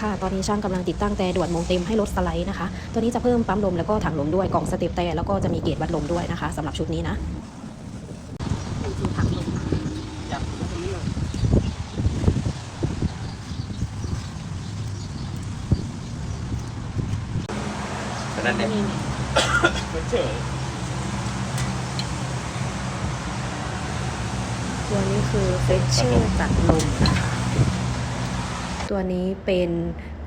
ค่ะ ตอนนี้ช่างกำลังติดตั้งแต่ด่วนโมงเต็มให้รถสไลด์นะคะ ตัวนี้จะเพิ่มปั๊มลมแล้วก็ถังลมด้วย กล่องสเต็ปแต่แล้วก็จะมีเกจวัดลมด้วยนะคะสำหรับชุดนี้นะคือถังลมฉะนั้นเนี่ยตัวนี้คือเฟชเชอร์จัดลมนะคะ ตัวนี้เป็น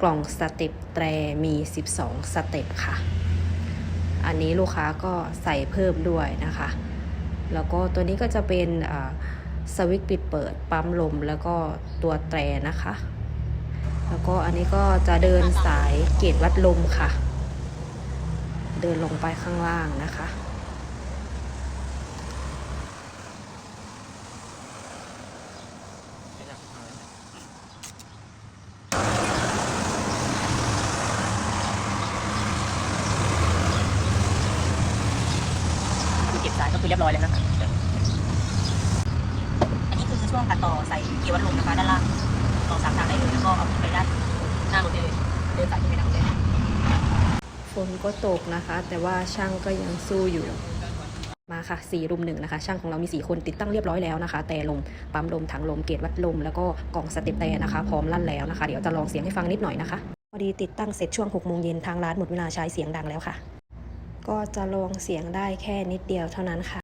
กล่องสเต็ปแตรมี 12 สเต็ปค่ะ อันนี้ลูกค้าก็ใส่เพิ่มด้วยนะคะ แล้วก็ตัวนี้ก็จะเป็นสวิตช์ปิดเปิดปั๊มลมแล้วก็ตัวแตรนะคะ แล้วก็อันนี้ก็จะเดินสายเกจวัดลมค่ะ เดินลงไปข้างล่างนะคะ คือเรียบร้อยแล้วนะคะ อันนี้คือช่วงตัดต่อใส่เกียร์วัดลมนะคะด้านล่างต่อสามทางได้เลยแล้วก็เอาขึ้นไปด้านหน้ารถได้เลยเดินสายขึ้นไปด้านบนได้เลยฝนก็ตกนะคะ แต่ว่าช่างก็ยังสู้อยู่มาค่ะ4รุมหนึ่งนะคะ ช่างของเรามี 4 คนติดตั้งเรียบร้อยแล้วนะคะ แต่ลม ปั๊มลม ถังลม เกจวัดลม แล้วก็กล่องสเต็ปแต่นะคะ พร้อมลั่นแล้วนะคะ เดี๋ยวจะลองเสียงให้ฟังนิดหน่อยนะคะ พอดีติดตั้งเสร็จช่วง6โมงเย็นทางร้านหมดเวลาใช้เสียงดังแล้วค่ะ ก็จะลองเสียงได้แค่นิดเดียวเท่านั้นค่ะ